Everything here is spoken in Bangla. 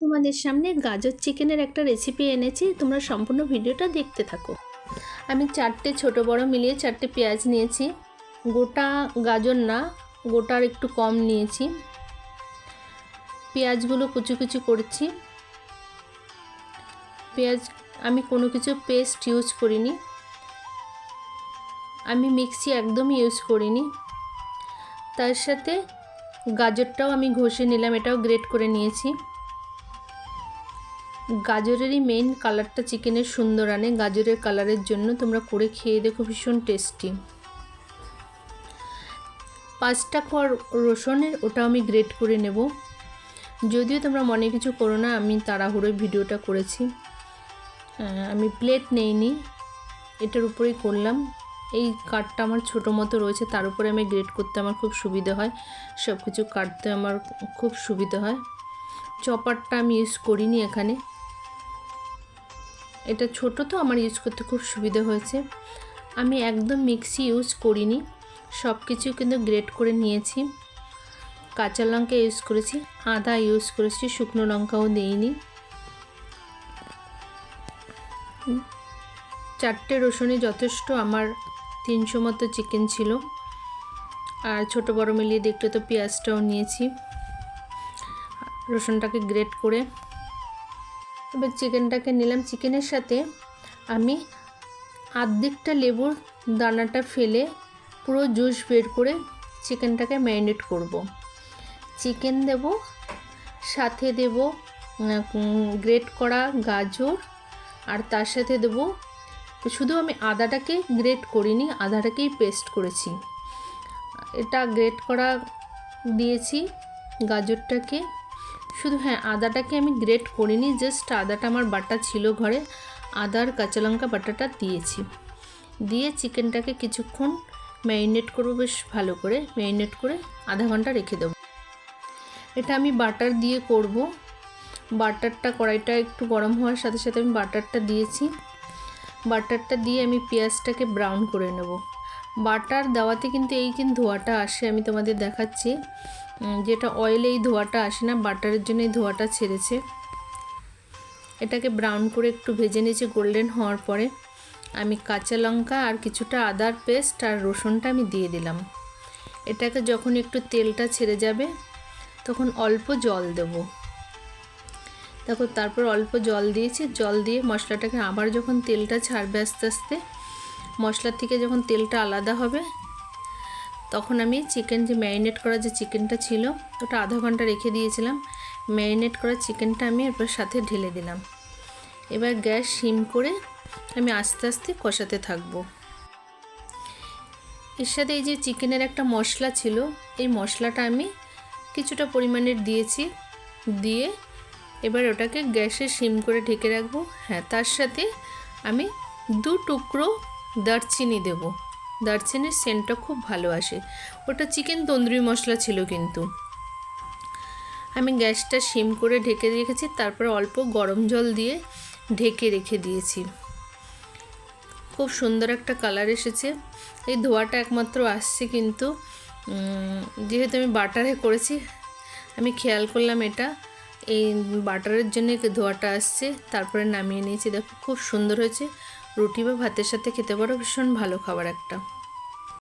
তোমাদের সামনে গাজর চিকেনের একটা রেসিপি এনেছি, তোমরা সম্পূর্ণ ভিডিওটা দেখতে থাকো। আমি চারটে ছোট বড় মিলিয়ে চারটে পেঁয়াজ নিয়েছি, গোটা গাজর না, গোটার একটু কম নিয়েছি। পেঁয়াজগুলো কুচি কুচি করছি। পেঁয়াজ, আমি কোনো কিছু পেস্ট ইউজ করিনি। আমি মিক্সি একদমই ইউজ করিনি। তার সাথে গাজরটাও আমি ঘষে নিলাম, এটাও গ্রেট করে নিয়েছি। গাজরেরই মেইন কালারটা চিকেনের সুন্দর আনে। গাজরের কালারের জন্য তোমরা করে খেয়ে দেখো, ভীষণ টেস্টি পাঁচটা খোয়া রসুনের, ওটা আমি গ্রেট করে নেব। যদিও তোমরা মনে কিছু করো না, আমি তাড়াহুড়োয় ভিডিওটা করেছি। আমি প্লেট নেইনি, এটার উপরেই করলাম। এই কাঠটা আমার ছোটো মতো রয়েছে, তার উপরে আমি গ্রেট করতে আমার খুব সুবিধা হয়। সব কিছু কাটতে আমার খুব সুবিধা হয়। চপারটা আমি ইউজ করিনি এখানে। এটা ছোট তো আমার ইউজ করতে খুব সুবিধা হয়েছে। আমি একদম মিক্সি ইউজ করিনি। সব কিছু কিন্তু গ্রেট করে নিয়েছি। কাঁচা লঙ্কা ইউজ করেছি, আদা ইউজ করেছি, শুকনো লঙ্কাও দিইনি। চারটে রসুনে যথেষ্ট, আমার তিনশো মতো চিকেন ছিল। আর ছোট বড় মিলিয়ে দেখতে তো পেঁয়াজটাও নিয়েছি। রসুনটাকে গ্রেট করে এবার চিকেনটাকে নিলাম চিকেনের সাথে আমি আর্ধেকটা লেবুর দানাটা ফেলে পুরো জুস বের করে চিকেনটাকে ম্যারিনেট করব। চিকেন দেব, সাথে দেব গ্রেট করা গাজর, আর তার সাথে দেব, শুধু আমি আদাটাকে গ্রেট করিনি, আদাটাকেই পেস্ট করেছি এটা গ্রেট করা দিয়েছি, গাজরটাকে শুধু হ্যাঁ আদাটাকে আমি গ্রেট করিনি জাস্ট আদাটা আমার বাটা ছিল ঘরে। আদার কাঁচা লঙ্কা বাটাটা দিয়েছি। দিয়ে চিকেনটাকে কিছুক্ষণ ম্যারিনেট করব বেশ ভালো করে। ম্যারিনেট করে আধা ঘণ্টা রেখে দেবো। এটা আমি বাটার দিয়ে করব। বাটারটা কড়াইটা একটু গরম হওয়ার সাথে সাথে আমি বাটারটা দিয়েছি। বাটারটা দিয়ে আমি পেঁয়াজটাকে ব্রাউন করে নেব। বাটার দেওয়াতে কিন্তু এই কিন্তু ধোয়াটা আসে, আমি তোমাদের দেখাচ্ছি। যেটা অয়েলে এই ধোয়াটা আসে না বাটারের জন্য এই ধোয়াটা ছেড়েছে। এটাকে ব্রাউন করে একটু ভেজে নিয়েছি গোল্ডেন হওয়ার পরে। আমি কাঁচা লঙ্কা আর কিছুটা আদার পেস্ট আর রসুনটা আমি দিয়ে দিলাম। এটাকে যখন একটু তেলটা ছেড়ে যাবে, তখন অল্প জল দেব। দেখো, তারপর অল্প জল দিয়েছি। জল দিয়ে মশলাটাকে আবার যখন তেলটা ছাড়বে আস্তে আস্তে, মশলার থেকে যখন তেলটা আলাদা হবে তখন আমি চিকেন যে ম্যারিনেট করা যে চিকেনটা ছিল, ওটা আধা ঘণ্টা রেখে দিয়েছিলাম। ম্যারিনেট করা চিকেনটা আমি এরপর সাথে ঢেলে দিলাম। এবার গ্যাস সিম করে আমি আস্তে আস্তে কষাতে থাকব। এর সাথে এই যে চিকেনের একটা মশলা ছিল, এই মশলাটা আমি কিছুটা পরিমাণের দিয়েছি। দিয়ে এবার ওটাকে গ্যাসে সিম করে ঢেকে রাখব। হ্যাঁ তার সাথে আমি দু টুকরো দারচিনি দেব। দারচিনির সেন্টটা খুব ভালো আসে। ওটা চিকেন তন্দুরি মশলা ছিল কিন্তু। আমি গ্যাসটা সিম করে ঢেকে রেখেছি, তারপরে অল্প গরম জল দিয়ে ঢেকে রেখে দিয়েছি। খুব সুন্দর একটা কালার এসেছে। এই ধোয়াটা একমাত্র আসছে কিন্তু যেহেতু আমি বাটারে করেছি, আমি খেয়াল করলাম এটা। এই বাটারের জন্য ধোয়াটা আসছে, তারপরে নামিয়ে নিয়েছি। দেখো, খুব সুন্দর হয়েছে। রুটি বা ভাতের সাথে খেতে পারো ভীষণ ভালো খাবার একটা।